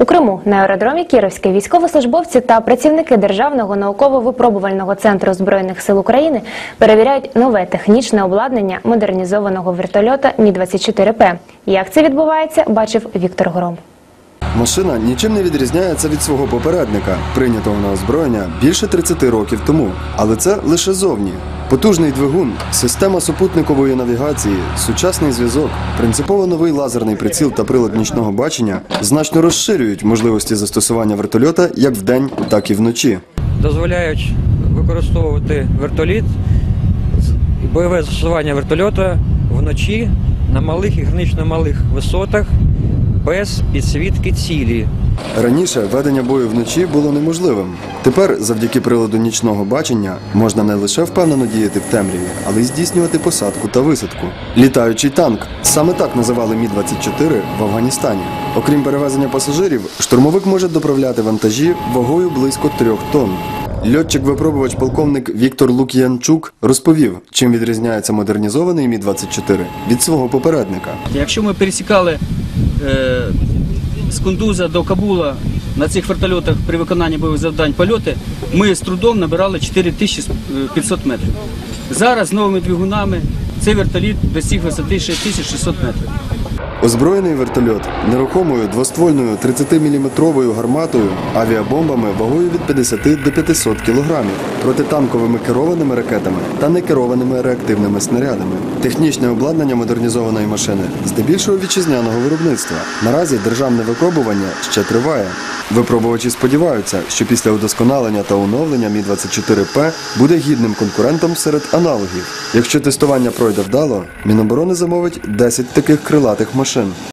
У Криму на аеродромі Кіровське військовослужбовці та працівники Державного науково-випробувального центру збройних сил України перевіряють нове технічне обладнання модернізованого вертольота Мі 24 П. Як це відбувається, бачив Віктор Гром. Машина нічим не відрізняється від свого попередника, прийнятого на озброєння більше 30 років тому. Але це лише зовні. Потужний двигун, система супутникової навігації, сучасний зв'язок, принципово новий лазерний приціл та прилад нічного бачення значно розширюють можливості застосування вертольота як вдень, так і вночі. дозволяють використовувати вертоліт бойове застосування вертольота вночі на малих і гранично малих висотах без підсвітки цілі. Раніше ведення бою вночі було неможливим. Тепер, завдяки приладу нічного бачення, можна не лише впевнено діяти в темряві, але й здійснювати посадку та висадку. Літаючий танк саме так називали Мі 24 в Афганістані. Окрім перевезення пасажирів, штурмовик може доправляти вантажі вагою близько трьох тонн. Льотчик-випробувач полковник Віктор Лук'янчук розповів, чим відрізняється модернізований Мі 24 від свого попередника. Якщо ми пересікали е, з Кундуза до Кабула на цих вертольотах при виконанні бойових завдань польоти, ми з трудом набирали 4500 метрів. Зараз з новими двигунами цей вертоліт досяг висоти 6600 метрів. Озброєний вертольот нерухомою двоствольною 30-мм гарматою, авіабомбами вагою від 50 до 500 кг, протитанковими керованими ракетами та некерованими реактивними снарядами. Технічне обладнання модернізованої машини здебільшого вітчизняного виробництва. Наразі державне випробування ще триває. Випробувачі сподіваються, що після удосконалення та оновлення Мі 24 П буде гідним конкурентом серед аналогів. Якщо тестування пройде вдало, Міноборони замовить 10 таких крилатих машин. czym?